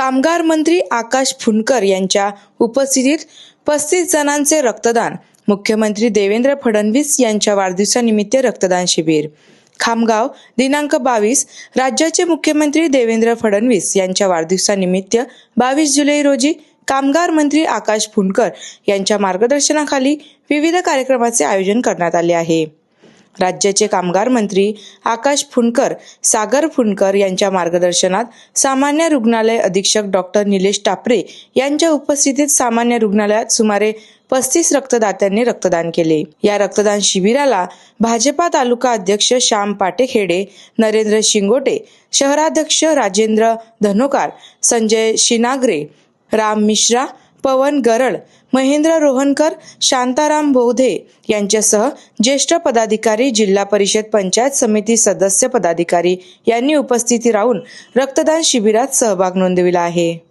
कामगार मंत्री आकाश फुंडकर यांच्या उपस्थितीत पस्तीस जणांचे रक्तदान. मुख्यमंत्री देवेंद्र फडणवीस यांच्या वाढदिवसानिमित्त रक्तदान शिबिर. खामगाव दिनांक बावीस राज्याचे मुख्यमंत्री देवेंद्र फडणवीस यांच्या वाढदिवसानिमित्त बावीस जुलै रोजी कामगार मंत्री आकाश फुंडकर यांच्या मार्गदर्शनाखाली विविध कार्यक्रमाचे आयोजन करण्यात आले आहे. राज्याचे कामगार मंत्री आकाश फुंडकर सागर फुंडकर यांच्या मार्गदर्शनात सामान्य रुग्णालय अधीक्षक डॉक्टर निलेश टापरे यांच्या उपस्थितीत सामान्य रुग्णालयात सुमारे पस्तीस रक्तदात्यांनी रक्तदान केले. या रक्तदान शिबिराला भाजपा तालुका अध्यक्ष श्याम पाटेखेडे नरेंद्र शिंगोटे शहराध्यक्ष राजेंद्र धनोकार संजय शिनागरे राम मिश्रा पवन गरड महेंद्र रोहनकर शांताराम बोधे यांच्यासह ज्येष्ठ पदाधिकारी जिल्हा परिषद पंचायत समिती सदस्य पदाधिकारी यांनी उपस्थिती राहून रक्तदान शिबिरात सहभाग नोंदविला आहे.